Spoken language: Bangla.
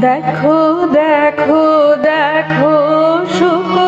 দেখো দেখো দেখো শুভ